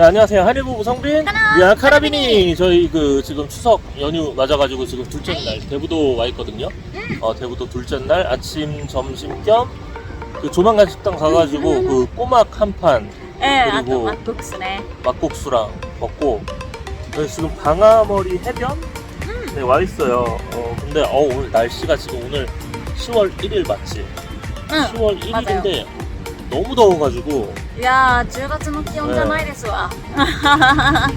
네, 안녕하세요. 한일부부 성빈, 미안 카라비니. 저희 그 지금 추석 연휴 맞아가지고 지금 둘째 날 대부도 와 있거든요. 음. 어, 대부도 둘째 날 아침 점심 겸 그 조만간 식당 가가지고 그 꼬막 한 판 예, 아, 그리고- 막국수네. 막국수랑 먹고 지금 방아머리 해변 음. 네, 와 있어요. 어, 근데 어, 오늘 날씨가 지금 오늘 10월 1일 맞지? 응. 10월 1일인데 너무 더워가지고 んいやー10月の気温じゃないですわ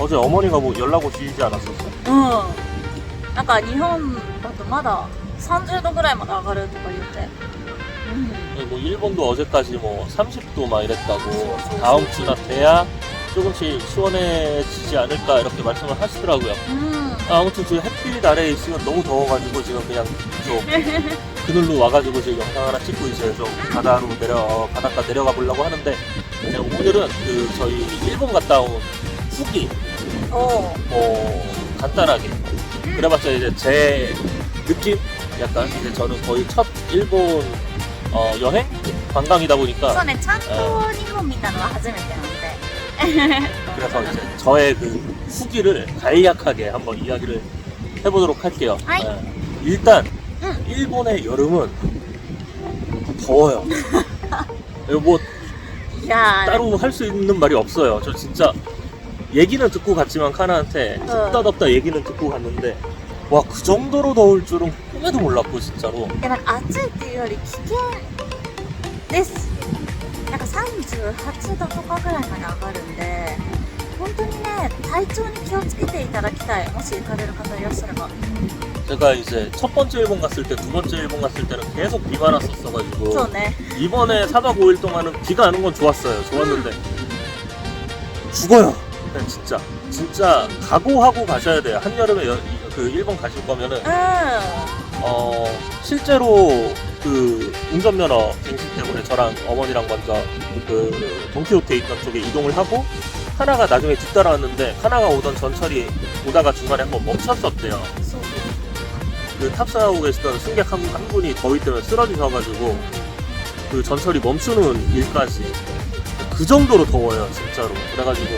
어제 어머니가 뭐 연락 오시지 않았었어? うんなんか日本だとまだ30度ぐらいまで上がるとか言ってうん 네, 뭐 일본도 어제까지 뭐 30도 막 이랬다고 그쵸, 다음 그쵸. 주나 돼야 조금씩 시원해지지 않을까 이렇게 말씀을 하시더라고요. うん、 아, 아무튼 지금 햇빛 아래에 있으면 너무 더워가지고 지금 그냥 좀 그늘로 와가지고 지금 영상 하나 찍고 이제 좀 바다로 내려 어, 바닷가 내려가 보려고 하는데 네, 오늘은 그 저희 일본 갔다 온 후기 おう 뭐 간단하게 그래봤자 이제 제 느낌 약간 이제 저는 거의 첫 일본 어, 여행 관광이다 そ 보니까 うねちゃんと日本見たのは初めてなので 그래서 이제 저의 그 후기를 간략하게 한번 이야기를 해보도록 할게요. 아이. 네. 일단 응. 일본의 여름은 더워요. 이거 뭐 いやー 따로 할 수 있는 말이 없어요. 저 진짜 얘기는 듣고 갔지만 카나한테 덥다 덥다 얘기는 듣고 갔는데 와 그 정도로 더울 줄은 꿈에도 몰랐고 진짜로 いやなんか暑いっていうより危険です なんか38度とかぐらいまで上がるんで本当にね体調に気をつけていただきたいもし行かれる方いらっしゃれば 제가 이제 첫 번째 일본 갔을 때 두 번째 일본 갔을 때는 계속 비만 왔었어가지고 そうね 이번에 4박 5일 동안은 비가 안 온 건 좋았어요. 좋았는데 죽어요. 그냥 진짜 진짜 각오하고 가셔야 돼요. 한여름에 여- 그 일본 가실 거면은 うん 어 실제로 그 운전면허 갱신 때문에 저랑 어머니랑 먼저 그 동키호테 있던 쪽에 이동을 하고 하나가 나중에 뒤따라왔는데 하나가 오던 전철이 오다가 중간에 한번 멈췄었대요. 그 탑승하고 계시던 승객 한, 한 분이 더위 때문에 쓰러지셔가지고 그 전철이 멈추는 일까지 그 정도로 더워요 진짜로 그래가지고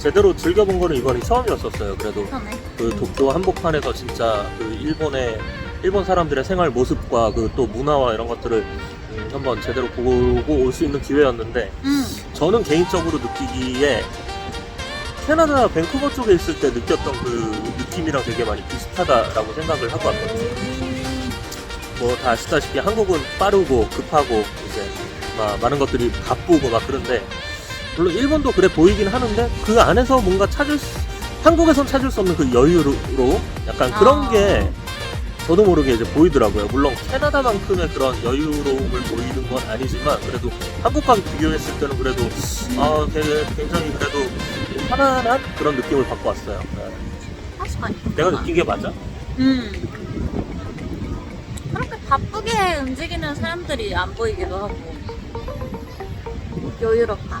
제대로 즐겨본 거는 이번이 처음이었었어요. 그래도 그 도쿄 한복판에서 진짜 그 일본의 일본 사람들의 생활 모습과 그 또 문화와 이런 것들을 음, 한번 제대로 보고 올 수 있는 기회였는데 음. 저는 개인적으로 느끼기에 캐나다 밴쿠버 쪽에 있을 때 느꼈던 그 느낌이랑 되게 많이 비슷하다라고 생각을 하고 왔거든요. 뭐 다 아시다시피 한국은 빠르고 급하고 이제 막 많은 것들이 바쁘고 막 그런데 물론 일본도 그래 보이긴 하는데 그 안에서 뭔가 찾을 수, 한국에선 찾을 수 없는 그 여유로 약간 그런 아. 게 저도 모르게 이제 보이더라고요. 물론 캐나다만큼의 그런 여유로움을 보이는 건 아니지만 그래도 한국과 비교했을 때는 그래도 아 되게 굉장히 그래도 편안한 그런 느낌을 받고 왔어요. 네. 내가 느낀 게 맞아? 음. 그렇게 바쁘게 움직이는 사람들이 안 보이기도 하고 여유롭다.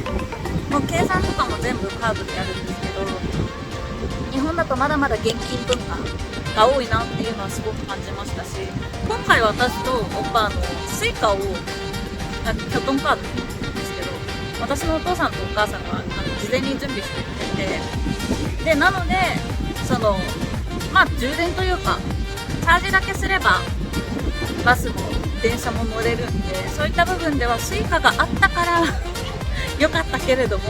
もう計算とかも全部カードでやるんですけど日本だとまだまだ現金文化が多いなっていうのはすごく感じましたし今回私とオッパあのスイカをあキョトンカードですけど私のお父さんとお母さんがあの事前に準備してくれてでなのでそのまあ充電というかチャージだけすればバスも電車も乗れるんでそういった部分ではスイカがあったから良かったけれども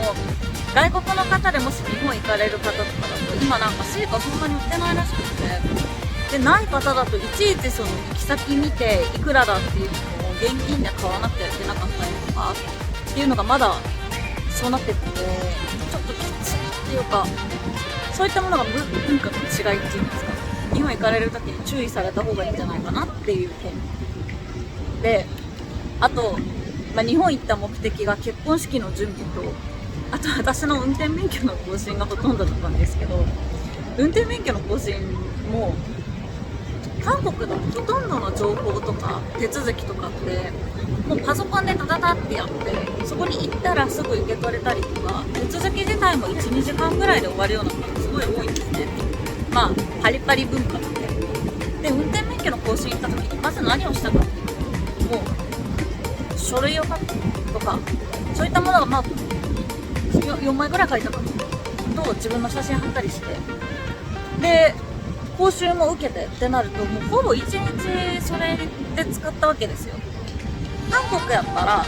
外国の方でもし日本行かれる方とかだと今なんかスイカそんなに売ってないらしくて。でない方だといちいちその行き先見ていくらだっていうのを現金で買わなくてはいけなかったりとかっていうのがまだそうなっててちょっときついっていうかそういったものが文文化の違いっていうんですか。日本行かれる時に注意された方がいいんじゃないかなっていう点。であと、まあ、日本行った目的が結婚式の準備とあと私の運転免許の更新がほとんどだったんですけど運転免許の更新も韓国のほとんどの情報とか手続きとかってもうパソコンでダダダってやってそこに行ったらすぐ受け取れたりとか手続き自体も12時間ぐらいで終わるようなことがすごい多いんですね。まあパリパリ文化なんで。で運転免許の更新行った時にまず何をしたかって書類を書くとかそういったものがまあ4枚ぐらい書いたかなと自分の写真貼ったりしてで講習も受けてってなるともうほぼ1日それで使ったわけですよ。韓国やったら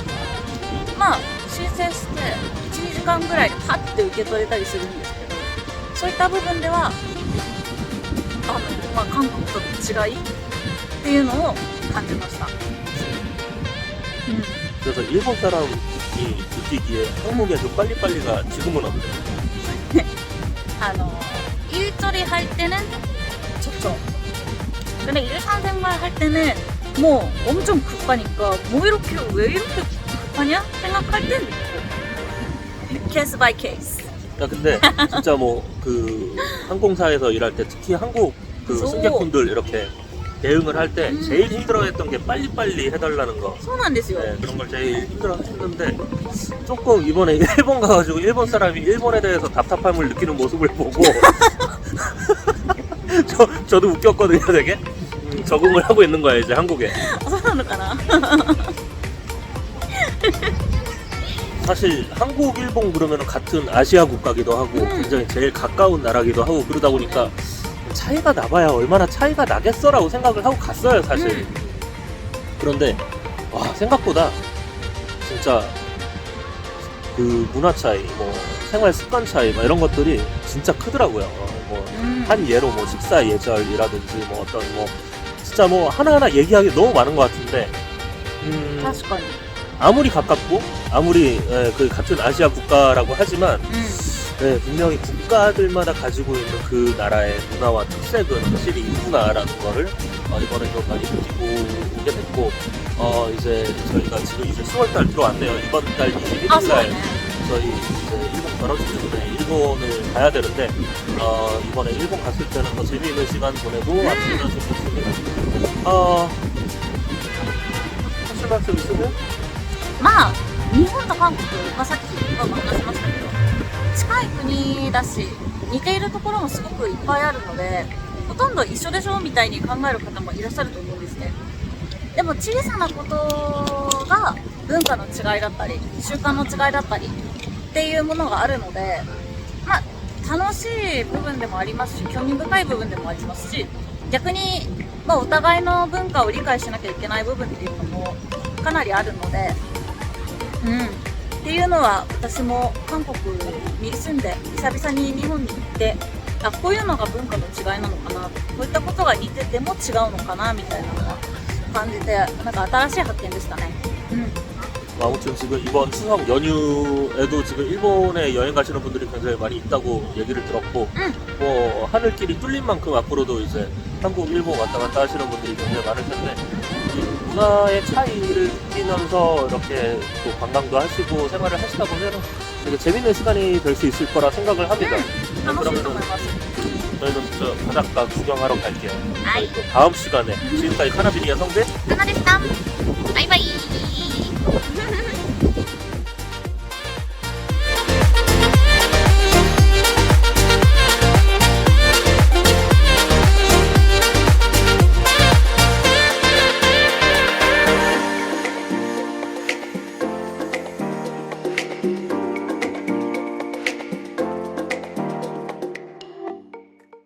まあ申請して12時間ぐらいでパッて受け取れたりするんですけどそういった部分ではあの、まあ、韓国との違いっていうのを感じました、 음. 그래서 일본 사람이 느끼기에 한국에 좀 빨리빨리가 지금은 없대요. あの일조리할때는 좋죠. 근데 일상생활 할 때는 뭐 엄청 급하니까 뭐 이렇게 왜 이렇게 급하냐 생각할 땐 있고. 케이스 바이 케이스. 아 근데 진짜 뭐 그 항공사에서 일할 때 특히 한국 그 승객분들 이렇게 대응을 할 때 음. 제일 힘들어했던 게 빨리빨리 해달라는 거. そうなんですよ。 네, 그런 걸 제일 힘들어했는데 조금 이번에 일본 가가지고 일본 사람이 일본에 대해서 답답함을 느끼는 모습을 보고 저, 저도 웃겼거든요 되게 음, 적응을 하고 있는 거야 이제 한국에 そうなのかな 사실 한국 일본 그러면 같은 아시아 국가기도 하고 음. 굉장히 제일 가까운 나라기도 하고 그러다 보니까 차이가 나봐야 얼마나 차이가 나겠어라고 생각을 하고 갔어요 사실 음. 그런데 와 생각보다 진짜 그 문화 차이 뭐 생활 습관 차이 막 이런 것들이 진짜 크더라고요 뭐한 음. 예로 뭐 식사 예절이라든지 뭐 어떤 뭐 진짜 뭐 하나하나 얘기하기 너무 많은 것 같은데 음, 아무리 가깝고 아무리 에, 그 같은 아시아 국가라고 하지만 음. 예, 분명히 국가들마다 가지고 있는 그 나라의 문화와 특색은 확실히 있구나라는 거를 어, 이번에 좀 많이 느끼고 오게 됐고 어 이제 저희가 지금 이제 10월달 들어왔네요 이번 달 ん。あ、 21일 そう 날 ね。 저희 이제 일본 결혼식 때문에 일본을 가야 되는데 어, 이번에 일본 갔을 때는 더 재미있는 시간 보내고 왔으면 좋겠습니다. 어, 하실 말씀 있으세요? まあ、日本と韓国、まあ、さっきも話しましたけど、 近い国だし、似ているところもすごくいっぱいあるので、ほとんど一緒でしょみたいに考える方もいらっしゃると思うんですね。でも小さなことが文化の違いだったり、習慣の違いだったりっていうものがあるので、まあ、楽しい部分でもありますし、興味深い部分でもありますし、逆に、まあ、お互いの文化を理解しなきゃいけない部分っていうのもかなりあるので、うん。っていうのは私も韓国に住んで久々に日本に行ってあこういうのが文化の違いなのかなこういったことが似てても違うのかなみたいなのは感じてなんか新しい発見でしたね。うん。 뭐 아무튼 지금 이번 추석 연휴에도 지금 일본에 여행 가시는 분들이 굉장히 많이 있다고 얘기를 들었고 응. 뭐 하늘길이 뚫린 만큼 앞으로도 이제 한국, 일본 왔다 갔다 하시는 분들이 굉장히 많을 텐데 이 문화의 차이를 느끼면서 이렇게 또 관광도 하시고 생활을 하시다 보면 되게 재밌는 시간이 될 수 있을 거라 생각을 합니다. 네, 그러면 저희는 저 바닷가 구경하러 갈게요. 아이. 다음 시간에 지금까지 카나비니아 성대 하나 됐다.